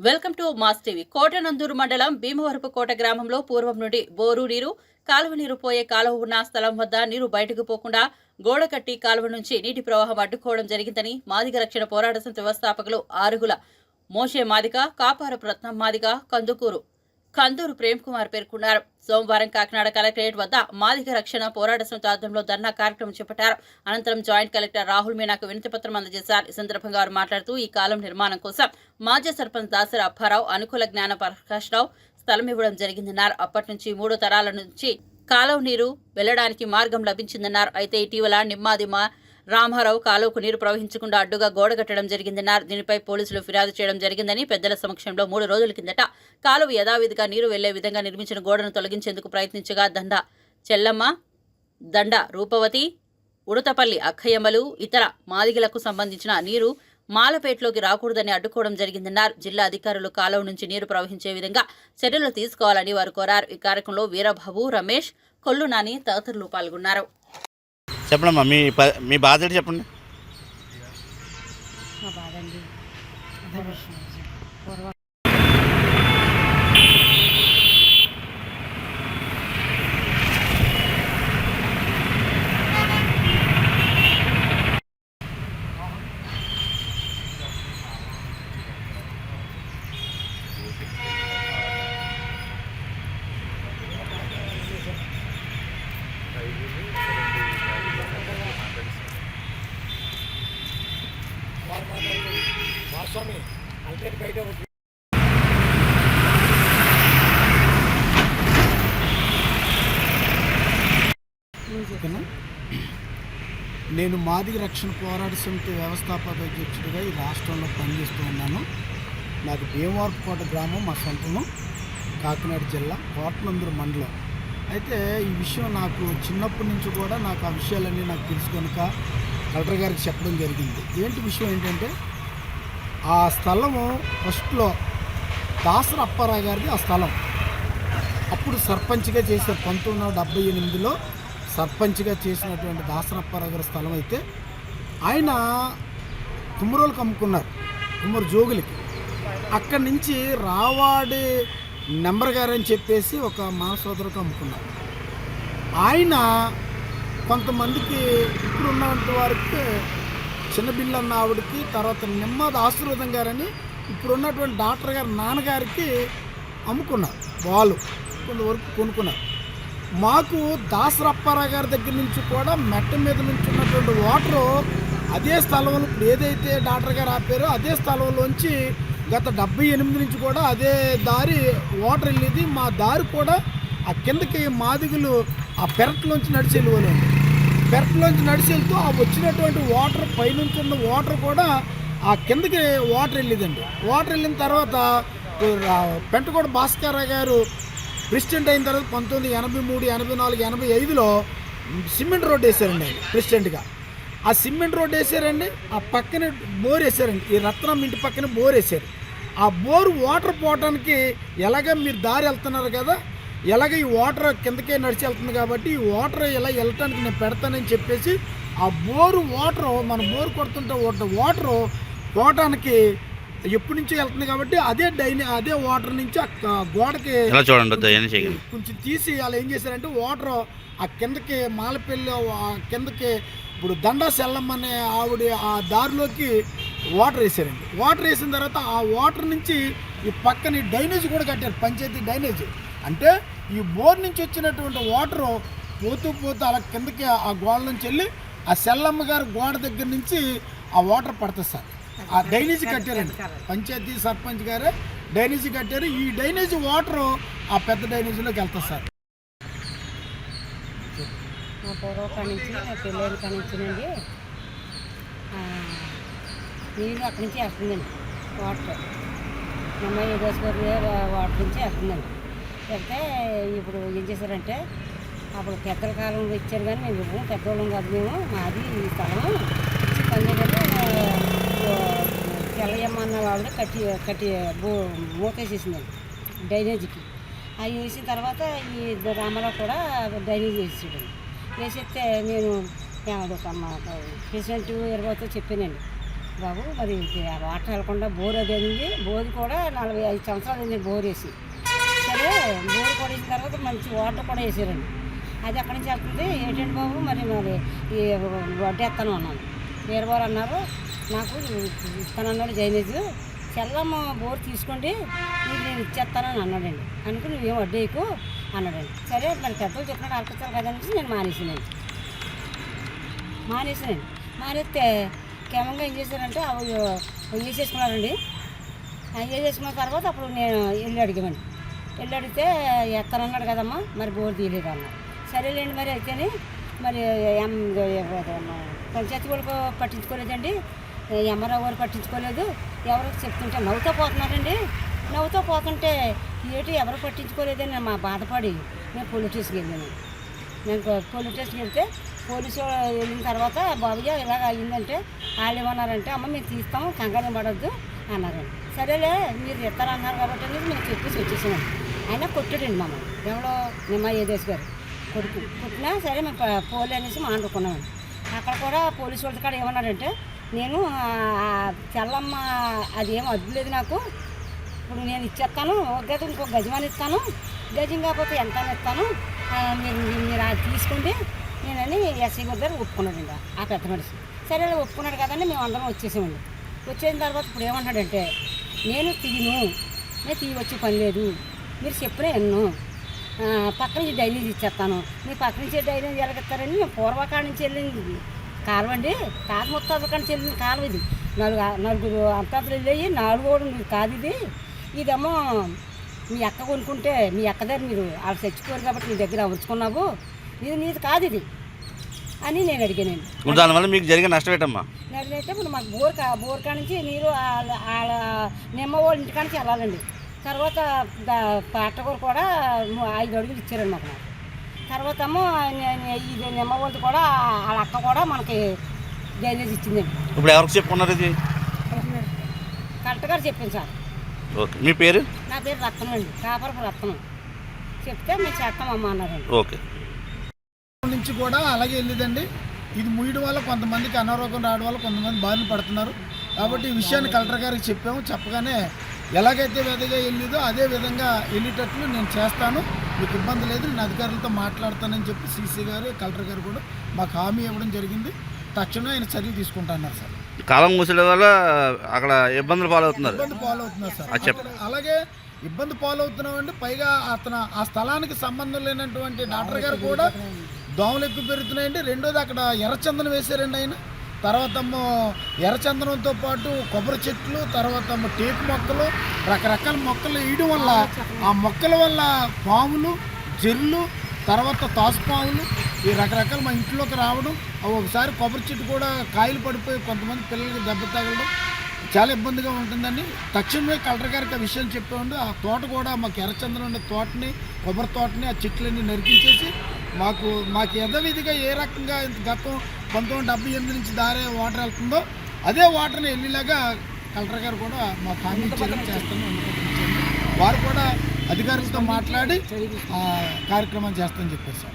Welcome to Mass TV. Kotananduru మండలం భీమవరపు కోట గ్రామంలో పూర్వం నుండి బోరు నీరు కాలువ నీరు పోయే కాలువ ఉన్న స్థలం వద్ద నీరు బయటకు పోకుండా గోడ కట్టి కాలువ నుంచి నీటి ప్రవాహం అడ్డుకోవడం జరిగిందని మాదిగ రక్షణ పోరాట సంస్థ వ్యవస్థాపకులు ఆరుగుల మోషే మాదిక కాపారపు రత్నం మాదిక కందుకూరు కందూరు ప్రేమ్ కుమార్ పేర్కొన్నారు. సోమవారం కాకినాడ కలెక్టరేట్ వద్ద మాదిగ రక్షణ పోరాట సమితి ఆధ్వర్యంలో ధర్నా కార్యక్రమం చేపట్టారు. అనంతరం జాయింట్ కలెక్టర్ రాహుల్ మీనాకు వినతి పత్రం అందజేశారు. ఈ సందర్భంగా వారు మాట్లాడుతూ ఈ కాలం నిర్మాణం కోసం మాజీ సర్పంచ్ దాసరి అప్పారావు అనుకూల జ్ఞాన ప్రకాష్ రావు స్థలం ఇవ్వడం జరిగిందన్నారు. అప్పటి నుంచి మూడు తరాల నుంచి కాలువ నీరు వెళ్ళడానికి మార్గం లభించిందన్నారు. అయితే ఇటీవల నిమ్మాది మా రామారావు కాలువకు నీరు ప్రవహించకుండా అడ్డుగా గోడ కట్టడం జరిగిందన్నారు. దీనిపై పోలీసులు ఫిర్యాదు చేయడం జరిగిందని పెద్దల సమక్షంలో మూడు రోజుల కిందట కాలువ యథావిధిగా నీరు వెళ్ళే విధంగా నిర్మించిన గోడను తొలగించేందుకు ప్రయత్నించగా దండ చెల్లమ్మ దండ రూపవతి ఉడతపల్లి అక్కయ్యమ్మలు ఇతర మాదిగలకు సంబంధించిన నీరు మాలపేటలోకి రాకూడదని అడ్డుకోవడం జరిగిందన్నారు. జిల్లా అధికారులు కాలువ నుంచి నీరు ప్రవహించే విధంగా చర్యలు తీసుకోవాలని వారు కోరారు. ఈ కార్యక్రమంలో వీరబాబు రమేష్ కొల్లు నాని తదితరులు పాల్గొన్నారు. చెప్పండమ్మా మీ మీ బాధ చెప్పండి. మా బాధ అండి అదే విషయం పూర్వ ఓకేనా నేను మాదిగ రక్షణ పోరాట సమితి వ్యవస్థాపక అధ్యక్షుడిగా ఈ రాష్ట్రంలో పనిచేస్తూ ఉన్నాను. నాకు భీమవరపుకోట గ్రామం మా సొంతము కాకినాడ జిల్లా కోట్లందరు మండలం. అయితే ఈ విషయం నాకు చిన్నప్పటి నుంచి కూడా నాకు ఆ విషయాలన్నీ నాకు తెలుసు కనుక కలెక్టర్ గారికి చెప్పడం జరిగింది. ఏంటి విషయం ఏంటంటే ఆ స్థలము ఫస్ట్లో దాసర అప్పారావు గారిది ఆ స్థలం. అప్పుడు సర్పంచ్గా చేసిన పంతొమ్మిది వందల డెబ్బై ఎనిమిదిలో సర్పంచ్గా చేసినటువంటి దాసరప్పారావు గారి స్థలం అయితే ఆయన కుమ్మరోళ్ళకి అమ్ముకున్నారు కుమ్మరు జోగులకి. అక్కడి నుంచి రావాడి నెంబర్ గారు అని చెప్పేసి ఒక మా సోదరుకు అమ్ముకున్నారు. ఆయన కొంతమందికి ఇప్పుడు ఉన్నటువంటి వారికి చిన్న బిల్లు అన్న ఆవిడకి తర్వాత నిమ్మది ఆశీర్వదం గారని ఇప్పుడు ఉన్నటువంటి డాక్టర్ గారి నాన్నగారికి అమ్ముకున్నారు. వాళ్ళు కొంతవరకు కొనుక్కున్నారు. మాకు దాసరప్పారావు గారి దగ్గర నుంచి కూడా మెట్ట మీద నుంచి ఉన్నటువంటి వాటరు అదే స్థలంలో ఇప్పుడు ఏదైతే డాక్టర్ గారు ఆపారో అదే స్థలంలోంచి గత డెబ్బై ఎనిమిది నుంచి కూడా అదే దారి వాటర్ వెళ్ళేది. మా దారి కూడా ఆ కిందకి మాదిగులు ఆ పెరట్లోంచి నడిచి వెళ్ళిపోలేదు పెరట్లోంచి నడిచి వెళ్తూ ఆ వచ్చినటువంటి వాటర్ పైనుంచి ఉన్న వాటర్ కూడా ఆ కిందకి వాటర్ వెళ్ళిందండి. వాటర్ వెళ్ళిన తర్వాత పెంటకోట భాస్కర్ గారు ప్రెసిడెంట్ అయిన తర్వాత పంతొమ్మిది ఎనభై మూడు ఎనభై నాలుగు ఎనభై ఐదులో సిమెంట్ రోడ్ వేశారండి ఆయన ప్రెసిడెంట్గా. ఆ సిమెంట్ రోడ్ వేసారండి ఆ పక్కనే బోర్ వేసారండి ఈ రత్నం ఇంటి పక్కన బోర్ వేశారు. ఆ బోర్ వాటర్ పోవటానికి ఎలాగ మీరు దారి వెళ్తున్నారు కదా ఎలాగ ఈ వాటర్ కిందకే నడిచి వెళ్తుంది కాబట్టి ఈ వాటర్ ఇలా వెళ్ళటానికి నేను పెడతానని చెప్పేసి ఆ బోరు వాటర్ మన బోర్ కొడుతుంటే వాటర్ పోవటానికి ఎప్పటి నుంచో వెళ్తుంది కాబట్టి అదే డైని అదే వాటర్ నుంచి ఆ గోడకి చూడండి కొంచెం తీసి వాళ్ళు ఏం చేశారంటే వాటర్ ఆ కిందకి మాలపల్లి ఆ కిందకి ఇప్పుడు దండా సెల్లమ్మ అనే ఆవిడ ఆ దారిలోకి వాటర్ వేసారండి. వాటర్ వేసిన తర్వాత ఆ వాటర్ నుంచి ఈ పక్కన డ్రైనేజ్ కూడా కట్టారు పంచాయతీ డ్రైనేజ్. అంటే ఈ బోర్ నుంచి వచ్చినటువంటి వాటర్ పోతూ పోతూ అలా కిందకి ఆ గోడ నుంచి వెళ్ళి ఆ సెల్లమ్మ గారి గోడ దగ్గర నుంచి ఆ వాటర్ పడుతుంది సార్. ఆ డ్రైనేజ్ కట్టారండి. పంచాయతీ సర్పంచ్ గారే డ్రైనేజ్ కట్టారు. ఈ డ్రైనేజ్ వాటర్ ఆ పెద్ద డ్రైనేజీలోకి వెళ్తుంది సార్. మా పూర్వ కాడి నుంచి నా పెళ్ళైన కాడి నుంచినండి ఆ, నీళ్ళు అక్కడి నుంచి వస్తుందండి వాటర్. నిమ్మ యోగేశ్వరి వాటర్ నుంచి వస్తుందండి వెళ్తే ఇప్పుడు ఏం చేశారంటే అప్పుడు పెద్దల కాలంలో ఇచ్చారు కానీ మేము ఇవ్వము పెద్దవాళ్ళం కాదు మేము మాది ఈ స్థలం. ఇచ్చి పని కానీ తెల్లయమ్మ అన్న వాళ్ళని కట్టి కట్టి బో మూతేసేసిందండి డ్రైనేజీకి. అవి వేసిన తర్వాత ఈ రామారావు కూడా డ్రైనేజ్ వేసాడు వేసేస్తే నేను ఏమదో ప్రెసిడెంట్ ఇరవైతో చెప్పానండి. బాబు మరి వాటర్ వెళ్ళకుండా బోర్ అది అయింది బోర్ కూడా నలభై ఐదు సంవత్సరాలు అయింది బోర్ వేసి. సరే బోర్ కూడా వేసిన తర్వాత మంచి వాటర్ కూడా వేసారండి. అది అక్కడి నుంచి వెళ్తుంది? ఏంటంటే బాబు? మరి మరి ఈ వడ్డేస్తాను అన్నాను. వేరే వారు అన్నారు నాకు ఇస్తానన్నాడు జైనేజ్ చెల్లమ్మ బోర్ తీసుకోండి నీకు నేను ఇచ్చేస్తానని అన్నాడండి. అనుకుని నువ్వేం వడ్డేయకు అన్నాడండి. సరే మరి పెద్దలు చెప్పినట్టు అర్పించాలి కదనేసి నేను మానేసానండి మానేసానండి మానేస్తే క్రమంగా ఏం చేశారంటే అవి వేసేసుకున్నారండి. అవి వేసేసుకున్న తర్వాత అప్పుడు నేను వెళ్ళి అడిగామండి. వెళ్ళి అడిగితే ఎత్తనన్నాడు కదమ్మా మరి బోర్ తీయలేదు అన్న సరేలేండి మరి అయితేనే మరి ఎం- పంచాయతీ వాళ్ళకు పట్టించుకోలేదండి. ఎంఆర్ఓ గారు పట్టించుకోలేదు. ఎవరో చెప్తుంటే నవ్వుతూ పోతున్నారండి. నవ్వుతూ పోతుంటే ఏటి ఎవరు పట్టించుకోలేదని మా బాధపడి నేను పోలీస్ స్టేషన్కి వెళ్ళాను. నేను పోలీస్ స్టేషన్కి వెళ్తే పోలీసు వెళ్ళిన తర్వాత బాబుయ్య ఇలాగ అయ్యిందంటే వాళ్ళు ఏమన్నారంటే అమ్మ మేము తీస్తాము కంగారు పడద్దు అన్నారండి. సరేలే మీరు ఇస్తారన్నారు కాబట్టి అనేది మేము చెప్పేసి వచ్చేసామండి ఆయన కొట్టాడండి మమ్మల్ని. ఎవడో నిమ్మ ఏదేశ్ గారు కొడుకు. కొట్టినా సరే మేము పోలే అనేసి మాట్లాడుకున్నామండి అక్కడ కూడా పోలీసు వాళ్ళ కాడ ఏమన్నాడంటే నేను తెల్లమ్మ అది ఏం అదేం అడ్డులేదు నాకు. ఇప్పుడు నేను ఇచ్చేస్తాను. ఒక గజం ఇంకో గజమాని ఇస్తాను. గజం కాకపోతే ఎంత ఇస్తాను. మీరు మీరు- అది తీసుకోండి నేనని ఎస్ఐ గారు ఒప్పుకున్నాడు ఒప్పుకున్నాడండి ఆ పెద్ద మనిషి. సరే ఒప్పుకున్నాడు కదండి. మేము అందరం వచ్చేసామండి. వచ్చేసిన తర్వాత ఇప్పుడు ఏమంటాడంటే నేను తీను నేను తీయ వచ్చే పని లేదు. మీరు చెప్పిన ఎన్ను. పక్క నుంచి డైలీ ఇచ్చేస్తాను. మీరు పక్క నుంచి డైలీ ఎలాగిస్తారని నేను పూర్వకాడ నుంచి వెళ్ళింది కాలువ అండి తాత ముత్తాత కాడ నుంచి వెళ్ళిన కాలువ ఇది. నలుగు నలుగురు అంతస్తులు వెళ్ళి నాలుగు కూడా మీరు కాదు ఇది. ఇదేమో మీ అక్క కొనుక్కుంటే మీ అక్క దగ్గర మీరు వాళ్ళు చచ్చిపోరు కాబట్టి నీ దగ్గర ఉంచుకున్నావు. ఇది నీది కాదు ఇది. అని నేను ఇప్పుడు దానివల్ల మీకు జరిగే నష్టం ఏంటమ్మా? ఇప్పుడు మాకు బోర్ కా బోర్ కా నుంచి నీరు వాళ్ళ నిమ్మ వాళ్ళ ఇంటికాడ నుంచి వెళ్ళాలండి. తర్వాత దా- పట్టకూర కూడా ఐదు అడుగులు ఇచ్చారండి మాకు నాకు. తర్వాత ఏమో ఇది నిమ్మ వాళ్ళది కూడా వాళ్ళ అక్క కూడా మనకి డ్రైనేజ్ ఇచ్చిందండి. ఇప్పుడు ఎవరికి చెప్పుకున్నారు ఇది? కలెక్టర్ గారు చెప్పింది సార్. ఓకే. మీ పేరు? నా పేరు రత్నం అండి. కాపరపు రత్నం. చెప్తే మేము చేస్తామమ్మా అన్నారండి ఓకే. నుంచి కూడా అలాగే వెళ్ళిందండి. ఇది ముయ్యడం వల్ల కొంతమందికి అనారోగ్యం రావడం వల్ల కొంతమంది బారిన పడుతున్నారు. కాబట్టి ఈ విషయాన్ని కలెక్టర్ గారికి చెప్పాము. చెప్పగానే ఎలాగైతే విధంగా వెళ్ళిందో అదే విధంగా వెళ్ళేటట్లు నేను చేస్తాను. మీకు ఇబ్బంది లేదు నేను అధికారులతో మాట్లాడతానని చెప్పి సీసీ గారు కలెక్టర్ గారు కూడా మాకు హామీ ఇవ్వడం జరిగింది. తక్షణం ఆయన చర్యలు తీసుకుంటున్నారు సార్. కాలం మూసే వల్ల అక్కడ ఇబ్బందులు పాలవుతున్నారు. ఇబ్బంది పాలవుతున్నారు సార్. అలాగే ఇబ్బంది పాలవుతున్నాం అంటే పైగా అతను ఆ స్థలానికి సంబంధం లేనటువంటి డాక్టర్ గారు కూడా దోమలు ఎక్కువ పెరుగుతున్నాయండి. రెండోది అక్కడ ఎర్రచందనం వేశారండి ఆయన. తర్వాత ఎర్రచందనంతో పాటు కొబ్బరి చెట్లు తర్వాత టేకు మొక్కలు రకరకాల మొక్కలు వేయడం వల్ల ఆ మొక్కల వల్ల పాములు జెర్లు తర్వాత తాసుపాములు ఈ రకరకాల మా ఇంట్లోకి రావడం ఒకసారి కొబ్బరి చెట్టు కూడా కాయలు పడిపోయి కొంతమంది పిల్లలకి దెబ్బ తగలడం చాలా ఇబ్బందిగా ఉంటుందని తక్షణమే కలెక్టర్ గారికి ఆ విషయం చెప్పామండి ఆ తోట కూడా మాకు ఎర్రచందనం ఉండే తోటని కొబ్బరి తోటని ఆ చెట్లన్నీ నరికించేసి మాకు మాకు యథావిధిగా ఏ రకంగా ఇంత గతం పంతొమ్మిది డెబ్బై ఎనిమిది నుంచి దారే వాటర్ వెళ్తుందో అదే వాటర్ని వెళ్ళేలాగా కలెక్టర్ గారు కూడా మాకు హామీ ఇచ్చారు చేస్తాను వారు కూడా అధికారులతో మాట్లాడి ఆ కార్యక్రమం చేస్తామని చెప్పేసి